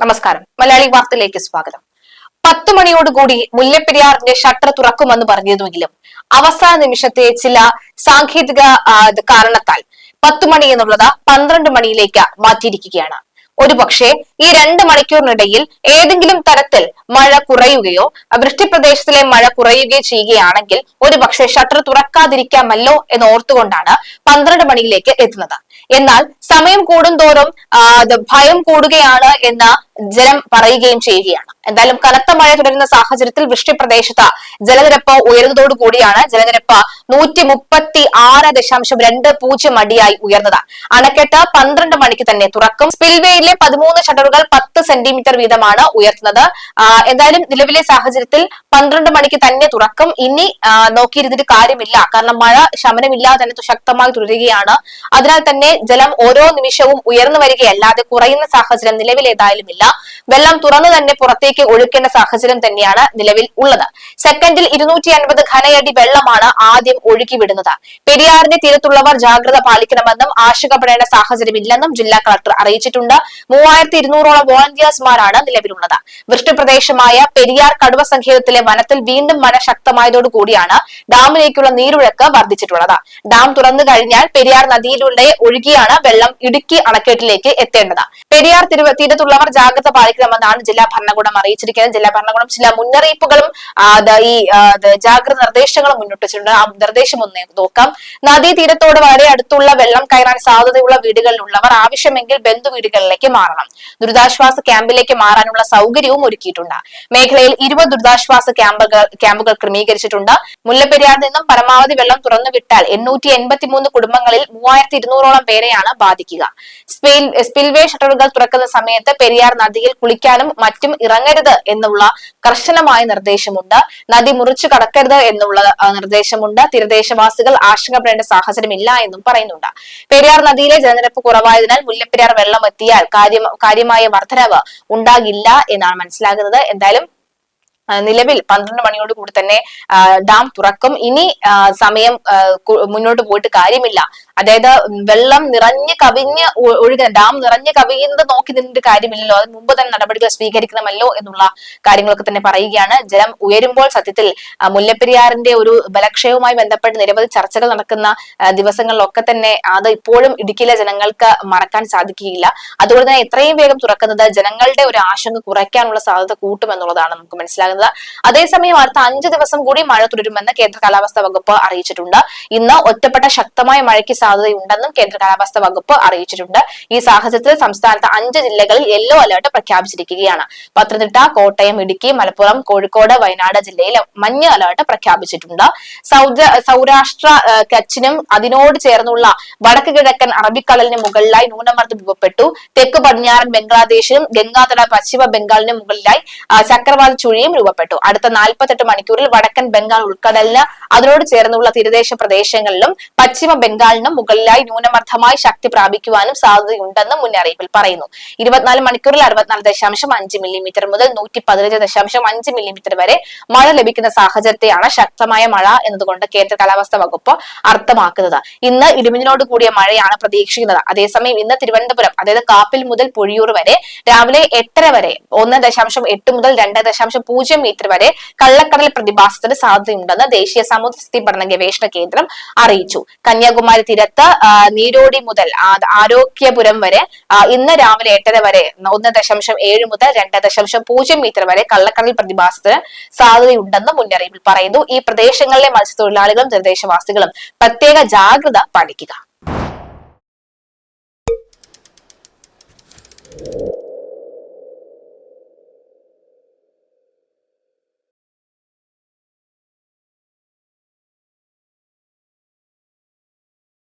നമസ്കാരം. മലയാളി വാർത്തയിലേക്ക് സ്വാഗതം. പത്തു മണിയോടുകൂടി മുല്ലപ്പെരിയാറിന്റെ ഷട്ടർ തുറക്കുമെന്ന് പറഞ്ഞിരുന്നുവെങ്കിലും അവസാന നിമിഷത്തെ ചില സാങ്കേതിക കാരണത്താൽ പത്തു മണി എന്നുള്ളത് പന്ത്രണ്ട് മണിയിലേക്ക് മാറ്റിയിരിക്കുകയാണ്. ഒരുപക്ഷെ ഈ രണ്ട് മണിക്കൂറിനിടയിൽ ഏതെങ്കിലും തരത്തിൽ മഴ കുറയുകയോ വൃഷ്ടിപ്രദേശത്തിലെ മഴ കുറയുകയോ ചെയ്യുകയാണെങ്കിൽ ഒരു പക്ഷേ ഷട്ടർ തുറക്കാതിരിക്കാമല്ലോ എന്ന് ഓർത്തുകൊണ്ടാണ് പന്ത്രണ്ട് മണിയിലേക്ക് എത്തുന്നത്. എന്നാൽ സമയം കൂടുന്തോറും ഭയം കൂടുകയാണ് എന്ന് ജലം പറയുകയും ചെയ്യുകയാണ്. എന്തായാലും കനത്ത മഴ തുടരുന്ന സാഹചര്യത്തിൽ വൃഷ്ടിപ്രദേശത്ത് ജലനിരപ്പ് ഉയർന്നതോടുകൂടിയാണ് ജലനിരപ്പ് നൂറ്റി മുപ്പത്തി ആറ് ദശാംശം രണ്ട് പൂജ്യം അടിയായി ഉയർന്നത്. അണക്കെട്ട് പന്ത്രണ്ട് മണിക്ക് തന്നെ തുറക്കും. സ്പിൽവേയിലെ പതിമൂന്ന് ഷട്ടറുകൾ പത്ത് സെന്റിമീറ്റർ വീതമാണ് ഉയർത്തുന്നത്. എന്തായാലും നിലവിലെ സാഹചര്യത്തിൽ പന്ത്രണ്ട് മണിക്ക് തന്നെ തുറക്കും. ഇനി നോക്കിയിരുന്നിട്ട് കാര്യമില്ല. കാരണം മഴ ശമനമില്ലാതെ തന്നെ ശക്തമായി തുടരുകയാണ്. അതിനാൽ തന്നെ ജലം ഓരോ നിമിഷവും ഉയർന്നു വരികയല്ലാതെ കുറയുന്ന സാഹചര്യം നിലവിൽ ഏതായാലും ഇല്ല. വെള്ളം തുറന്നു തന്നെ പുറത്തേക്ക് ഒഴുക്കേണ്ട സാഹചര്യം തന്നെയാണ് നിലവിൽ ഉള്ളത്. സെക്കൻഡിൽ ഇരുന്നൂറ്റി അൻപത് ഘനയടി വെള്ളമാണ് ആദ്യം ഒഴുക്കി വിടുന്നത് പെരിയാറിന്റെ തീരത്തുള്ളവർ ജാഗ്രത പാലിക്കണമെന്നും ആശങ്കപ്പെടേണ്ട സാഹചര്യമില്ലെന്നും ജില്ലാ കളക്ടർ അറിയിച്ചിട്ടുണ്ട്. മൂവായിരത്തി ഇരുന്നൂറോളം വോളണ്ടിയേഴ്സ്മാരാണ് നിലവിലുള്ളത്. വൃഷ്ടിപ്രദേശമായ പെരിയാർ കടുവ സങ്കേതത്തിലെ വനത്തിൽ വീണ്ടും മഴ ശക്തമായതോടുകൂടിയാണ് ഡാമിലേക്കുള്ള നീരൊഴുക്ക് വർദ്ധിച്ചിട്ടുള്ളത്. ഡാം തുറന്നു കഴിഞ്ഞാൽ പെരിയാർ നദിയിലൂടെ ഒഴുകിയാണ് വെള്ളം ഇടുക്കി അണക്കെട്ടിലേക്ക് എത്തേണ്ടത്. പെരിയാർ തീരത്തുള്ളവർ ജാഗ്രത പാലിക്കണമെന്നാണ് ജില്ലാ ഭരണകൂടം അറിയിച്ചിരിക്കുന്നത്. ജില്ലാ ഭരണകൂടം ചില മുന്നറിയിപ്പുകളും ഈ ജാഗ്രത നിർദ്ദേശങ്ങളും മുന്നോട്ട് വെച്ചിട്ടുണ്ട് ആ നിർദ്ദേശം ഒന്ന് നോക്കാം. നദീതീരത്തോട് വളരെ അടുത്തുള്ള വെള്ളം കയറാൻ സാധ്യതയുള്ള വീടുകളിലുള്ളവർ ആവശ്യമെങ്കിൽ ബന്ധു വീടുകളിലേക്ക് മാറണം. ദുരിതാശ്വാസ ക്യാമ്പിലേക്ക് മാറാനുള്ള സൗകര്യവും ഒരുക്കിയിട്ടുണ്ട്. മേഖലയിൽ ഇരുപത് ദുരിതാശ്വാസ ക്യാമ്പുകൾ ക്യാമ്പുകൾ ക്രമീകരിച്ചിട്ടുണ്ട്. മുല്ലപ്പെരിയാറിൽ നിന്നും പരമാവധി വെള്ളം തുറന്നു വിട്ടാൽ എണ്ണൂറ്റി എൺപത്തിമൂന്ന് കുടുംബങ്ങളിൽ മൂവായിരത്തി ഇരുന്നൂറോളം പേരെയാണ് ബാധിക്കുക. സ്പിൽ സ്പിൽവേ ഷട്ടറുകൾ തുറക്കുന്ന സമയത്ത് പെരിയാർ നദിയിൽ കുളിക്കാനും മറ്റും ഇറങ്ങരുത് എന്നുള്ള കർശനമായ നിർദ്ദേശമുണ്ട്. നദി മുറിച്ചു കടക്കരുത് എന്നുള്ള നിർദ്ദേശമുണ്ട്. തീരദേശവാസികൾ ആശങ്കപ്പെടേണ്ട സാഹചര്യമില്ല എന്നും പറയുന്നുണ്ട്. പെരിയാർ നദിയിലെ ജലനിരപ്പ് കുറവായതിനാൽ മുല്ലപ്പെരിയാർ വെള്ളം എത്തിയാൽ കാര്യമായ കാര്യമായ ഉണ്ടാകില്ല എന്നാണ് മനസ്സിലാകുന്നത്. എന്തായാലും നിലവിൽ പന്ത്രണ്ട് മണിയോട് കൂടി തന്നെ ഡാം തുറക്കും. ഇനി സമയം മുന്നോട്ട് പോയിട്ട് കാര്യമില്ല. അതായത് വെള്ളം നിറഞ്ഞ് കവിഞ്ഞ് ഒഴുകുന്ന ഡാം നിറഞ്ഞ് കവിയുന്നത് നോക്കി നിന്നിട്ട് കാര്യമില്ലല്ലോ. അത് മുമ്പ് തന്നെ നടപടികൾ സ്വീകരിക്കണമല്ലോ എന്നുള്ള കാര്യങ്ങളൊക്കെ തന്നെ പറയുകയാണ്. ജലം ഉയരുമ്പോൾ സത്യത്തിൽ മുല്ലപ്പെരിയാറിന്റെ ഒരു ബലക്ഷയവുമായി ബന്ധപ്പെട്ട് നിരവധി ചർച്ചകൾ നടക്കുന്ന ദിവസങ്ങളിലൊക്കെ തന്നെ അത് ഇപ്പോഴും ഇടുക്കിയിലെ ജനങ്ങൾക്ക് മറക്കാൻ സാധിക്കുകയില്ല. അതുകൊണ്ട് തന്നെ എത്രയും വേഗം തുറക്കുന്നത് ജനങ്ങളുടെ ഒരു ആശങ്ക കുറയ്ക്കാനുള്ള സാധ്യത കൂട്ടുമെന്നുള്ളതാണ് നമുക്ക് മനസ്സിലാകുന്നത്. അതേസമയം അടുത്ത അഞ്ച് ദിവസം കൂടി മഴ തുടരുമെന്ന് കേന്ദ്ര കാലാവസ്ഥാ വകുപ്പ് അറിയിച്ചിട്ടുണ്ട്. ഇന്ന് ഒറ്റപ്പെട്ട ശക്തമായ മഴയ്ക്ക് സാധ്യതയുണ്ടെന്നും കേന്ദ്ര കാലാവസ്ഥാ വകുപ്പ് അറിയിച്ചിട്ടുണ്ട്. ഈ സാഹചര്യത്തിൽ സംസ്ഥാനത്ത് അഞ്ച് ജില്ലകളിൽ യെല്ലോ അലർട്ട് പ്രഖ്യാപിച്ചിരിക്കുകയാണ്. പത്തനംതിട്ട കോട്ടയം ഇടുക്കി മലപ്പുറം കോഴിക്കോട് വയനാട് ജില്ലയിൽ മഞ്ഞ അലർട്ട് പ്രഖ്യാപിച്ചിട്ടുണ്ട്. സൗരാഷ്ട്ര കച്ചിനും അതിനോട് ചേർന്നുള്ള വടക്ക് കിഴക്കൻ അറബിക്കടലിന് മുകളിലായി ന്യൂനമർദ്ദം രൂപപ്പെട്ടു. തെക്ക് പടിഞ്ഞാറൻ ബംഗ്ലാദേശിനും ഗംഗാതട പശ്ചിമ ബംഗാളിനും മുകളിലായി ചക്രവാത ചുഴിയും രൂപപ്പെട്ടു. അടുത്ത നാൽപ്പത്തെട്ട് മണിക്കൂറിൽ വടക്കൻ ബംഗാൾ ഉൾക്കടലിന് അതിനോട് ചേർന്നുള്ള തീരദേശ പ്രദേശങ്ങളിലും പശ്ചിമ ബംഗാളിനും മുകളിലായി ന്യൂനമർദ്ദമായി ശക്തി പ്രാപിക്കുവാനും സാധ്യതയുണ്ടെന്നും മുന്നറിയിപ്പിൽ പറയുന്നു. ഇരുപത്തിനാല് മണിക്കൂറിൽ അറുപത്തിനാല് ദശാംശം അഞ്ച് മില്ലിമീറ്റർ മുതൽ നൂറ്റി പതിനഞ്ച് ദശാംശം അഞ്ച് മില്ലിമീറ്റർ വരെ മഴ ലഭിക്കുന്ന സാഹചര്യത്തെയാണ് ശക്തമായ മഴ എന്നതുകൊണ്ട് കേന്ദ്ര കാലാവസ്ഥാ വകുപ്പ് അർത്ഥമാക്കുന്നത്. ഇന്ന് ഇടിമിന്നലോട് കൂടിയ മഴയാണ് പ്രതീക്ഷിക്കുന്നത്. അതേസമയം ഇന്ന് തിരുവനന്തപുരം അതായത് കാപ്പിൽ മുതൽ പൊഴിയൂർ വരെ രാവിലെ എട്ടര വരെ ഒന്ന് ദശാംശം എട്ട് മുതൽ രണ്ട് ദശാംശം പൂജ്യം മീറ്റർ വരെ കള്ളക്കടൽ പ്രതിഭാസത്തിന് സാധ്യതയുണ്ടെന്ന് ദേശീയ സമുദ്രസ്ഥിതി പഠന ഗവേഷണ കേന്ദ്രം അറിയിച്ചു. കന്യാകുമാരി തീരത്ത് നീരോടി മുതൽ ആരോഗ്യപുരം വരെ ഇന്ന് രാവിലെ എട്ടര വരെ ഒന്ന് ദശാംശം ഏഴ് മുതൽ രണ്ട് ദശാംശം പൂജ്യം മീറ്റർ വരെ കള്ളക്കടൽ പ്രതിഭാസത്തിന് സാധ്യതയുണ്ടെന്ന് മുന്നറിയിപ്പിൽ പറയുന്നു. ഈ പ്രദേശങ്ങളിലെ മത്സ്യത്തൊഴിലാളികളും നിർദ്ദേശവാസികളും പ്രത്യേക ജാഗ്രത പാലിക്കുക.